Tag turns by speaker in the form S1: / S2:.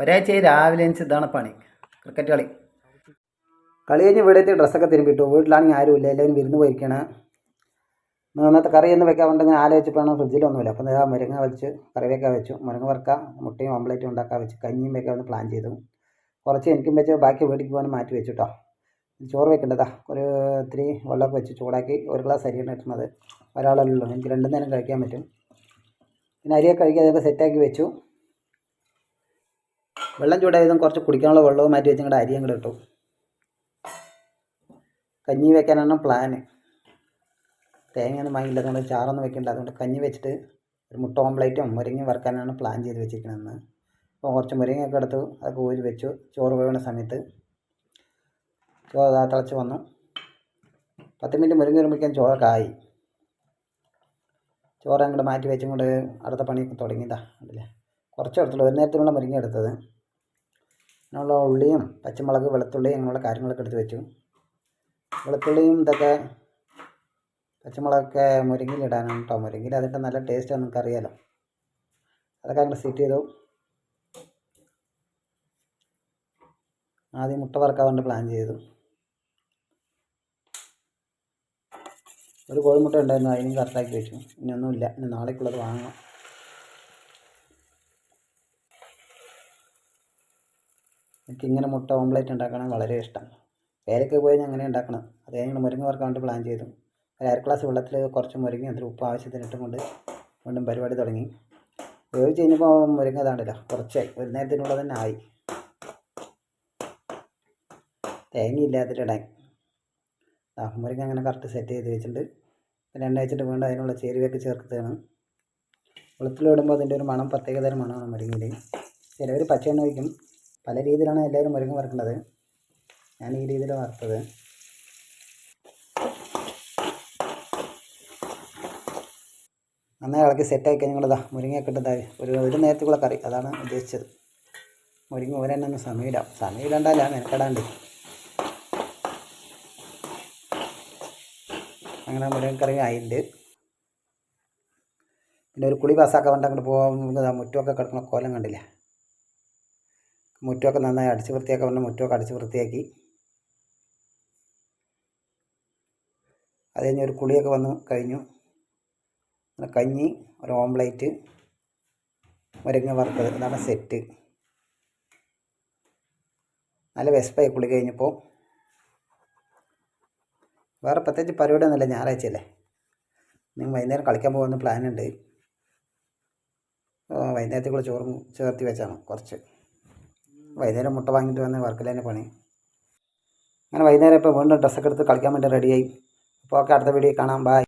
S1: ഒരാഴ്ച രാവിലെ എണീച്ച് ഇതാണ് പണി. ക്രിക്കറ്റ് കളി. കളി കഴിഞ്ഞ് വീടെത്തി ഡ്രസ്സൊക്കെ തിരുമ്പിട്ടു വീട്ടിലാണെങ്കിൽ ആരുമില്ല. എല്ലാവരും വിരുന്ന് പോയിരിക്കുകയാണ് ഇന്ന് അന്നത്തെ കറി എന്ന് വെക്കാൻ ഉണ്ടെങ്കിൽ ആലോചിച്ചപ്പോഴാണ് ഫ്രിഡ്ജിലൊന്നുമില്ല അപ്പം ഇതാ മുരങ്ങ വെച്ച് കറി വെക്കാൻ വെച്ചു. മുരങ്ങ വറുക്ക മുട്ടയും ഓംപ്ലേറ്റും ഉണ്ടാക്കാൻ വെച്ച്. കഞ്ഞിയും വെക്കാൻ ഒന്ന് പ്ലാൻ ചെയ്തു. കുറച്ച് എനിക്കും വെച്ച് ബാക്കി വീട്ടിലേക്ക് പോകാൻ മാറ്റി വെച്ചു കേട്ടോ ചോറ് വെക്കേണ്ടതാ ഒരു ഇത്തിരി വെള്ളമൊക്കെ വെച്ച് ചൂടാക്കി ഒരു ഗ്ലാസ് അരിയാണ് ഇട്ടുന്നത് ഒരാളല്ലോ എനിക്ക് രണ്ടു നേരം കഴിക്കാൻ പറ്റും. പിന്നെ അരിയൊക്കെ കഴുകി അതൊക്കെ സെറ്റാക്കി വെച്ചു. വെള്ളം ചൂടായതും കുറച്ച് കുടിക്കാനുള്ള വെള്ളവും മാറ്റി വെച്ച് അരി അങ്ങോട്ട് ഇട്ടു. കഞ്ഞി വെക്കാനാണ് പ്ലാന് തേങ്ങയൊന്നും വാങ്ങിയില്ല അതുകൊണ്ട് ചാറൊന്നും വെക്കണ്ട. അതുകൊണ്ട് കഞ്ഞി വെച്ചിട്ട് ഒരു മുട്ട ഓംപ്ലേറ്റും മുരിങ്ങ വറുക്കാനാണ് പ്ലാൻ ചെയ്ത് വെച്ചിരിക്കുന്നത് അപ്പോൾ കുറച്ച് മുരിങ്ങയൊക്കെ എടുത്തു അതൊക്കെ ഊരി വെച്ചു. ചോറ് വേവുന്ന സമയത്ത് ചോറ് തിളച്ച് വന്നു. പത്ത് മിനിറ്റ് മുരിങ്ങ വരുമ്പോഴേക്കും ചോറൊക്കെ ആയി. ചോറ് അങ്ങോട്ട് മാറ്റി വെച്ചും കൊണ്ട് അടുത്ത പണിയൊക്കെ തുടങ്ങിയതാ അല്ലേ കുറച്ച് എടുത്തുള്ളൂ. ഒരു നേരത്തിനുള്ള മുരിങ്ങ എടുത്തത്. അങ്ങനെയുള്ള ഉള്ളിയും പച്ചമുളക് വെളുത്തുള്ളി അങ്ങനെയുള്ള കാര്യങ്ങളൊക്കെ എടുത്ത് വെച്ചു. വെളുത്തുള്ളിയും ഇതൊക്കെ പച്ചമുളകൊക്കെ മുരിങ്ങയിലിടാനാണ് കേട്ടോ മുരിങ്ങയിൽ അതിന്റെ നല്ല ടേസ്റ്റ് നിങ്ങൾക്ക് അറിയാലോ അതൊക്കെ അങ്ങോട്ട് സെറ്റ് ചെയ്തു. ആദ്യം മുട്ട വറക്കാൻ വേണ്ടി പ്ലാൻ ചെയ്തു. ഒരു കോഴിമുട്ട ഉണ്ടായിരുന്നു അതിനും കറക്റ്റാക്കി വെച്ചു. ഇനി ഒന്നുമില്ല. ഇനി നാളേക്കുള്ളത് വാങ്ങണം. എനിക്ക് ഇങ്ങനെ മുട്ട ഓംലേറ്റ് ഉണ്ടാക്കണം വളരെ ഇഷ്ടം. വേലയ്ക്ക് പോയി ഞാൻ അങ്ങനെ ഉണ്ടാക്കണം. അത് കഴിഞ്ഞ് മുരിങ്ങ വറുക്കാൻ പ്ലാൻ ചെയ്തു. ഒരു ക്ലാസ് വെള്ളത്തിൽ കുറച്ച് മുരിങ്ങ അതിൽ ഉപ്പ് ആവശ്യത്തിന് ഇട്ടുകൊണ്ട് വീണ്ടും പരിപാടി തുടങ്ങി. വേവിച്ച് കഴിഞ്ഞപ്പോൾ മുരിങ്ങ ഇതാണ്ടല്ലോ കുറച്ചായി. ഒരു നേരത്തിനുള്ളത് തന്നെ ആയി. തേങ്ങയില്ലാത്തിട്ടിടാൻ ആ മുരിങ്ങ അങ്ങനെ കറക്റ്റ് സെറ്റ് ചെയ്ത് വെച്ചിട്ടുണ്ട്. പിന്നെ എണ്ണ വെച്ചിട്ട് വീണ്ടും അതിനുള്ള ചേരുവയൊക്കെ ചേർത്തതാണ്. വെളുത്തുള്ളി ഇടുമ്പോൾ അതിന്റെ ഒരു മണം പ്രത്യേകതരം മണമാണ് മുരിങ്ങയിൽ ചിലവർ പച്ചയെണ്ണ ഒഴിക്കും. പല രീതിയിലാണ് എല്ലാവരും മുരിങ്ങ വറുക്കുന്നത് ഞാൻ ഈ രീതിയിൽ വറുത്തത് നന്നായി ഇളക്കി സെറ്റായി കഴിഞ്ഞാൽ മുരിങ്ങയൊക്കെ ഇട്ടതാ ഒരു ഒരു നേരത്തേക്കുള്ള കറി. അതാണ് ഉദ്ദേശിച്ചത്. മുരിങ്ങ ഓരോ തന്നെ സമയമില്ല. സമയമില്ലാണ്ടല്ല മെനക്കെടാണ്ട്. അങ്ങനെ മുരിങ്ങക്കറി ആയിട്ടുണ്ട് പിന്നെ ഒരു കുളി പാസ്സാക്കാൻ വേണ്ടി അങ്ങോട്ട് പോകാൻ മുറ്റമൊക്കെ കിടക്കുന്ന കോലം കണ്ടില്ലേ? മുറ്റമൊക്കെ നന്നായി അടിച്ച് വൃത്തിയാക്കാൻ പറഞ്ഞാൽ മുറ്റമൊക്കെ അടിച്ച് വൃത്തിയാക്കി. അത് കഴിഞ്ഞ് ഒരു കുളിയൊക്കെ വന്ന് കഴിഞ്ഞു. കഞ്ഞി ഒരു ഓംപ്ലേറ്റ് മുരിങ്ങ വറുത്തത്. ഇതാണ് സെറ്റ്. നല്ല വിശപ്പായി കുളി കഴിഞ്ഞപ്പോൾ. വേറെ പ്രത്യേകിച്ച് പരിപാടി ഒന്നുമില്ല ഞായറാഴ്ച അല്ലേ? നിങ്ങൾ വൈകുന്നേരം കളിക്കാൻ പോകുന്ന പ്ലാനുണ്ട്. വൈകുന്നേരത്തേക്കുള്ള ചോറും ചേർത്തി വെച്ചാണ് കുറച്ച്. വൈകുന്നേരം മുട്ട വാങ്ങിയിട്ട് വന്ന് വർക്കിൽ തന്നെ പണി. അങ്ങനെ വൈകുന്നേരം ഇപ്പോൾ വീണ്ടും ഡ്രസ്സൊക്കെ എടുത്ത് കളിക്കാൻ വേണ്ടി റെഡിയായി അപ്പോൾ ഓക്കെ അടുത്ത വീഡിയോ കാണാം. ബായ്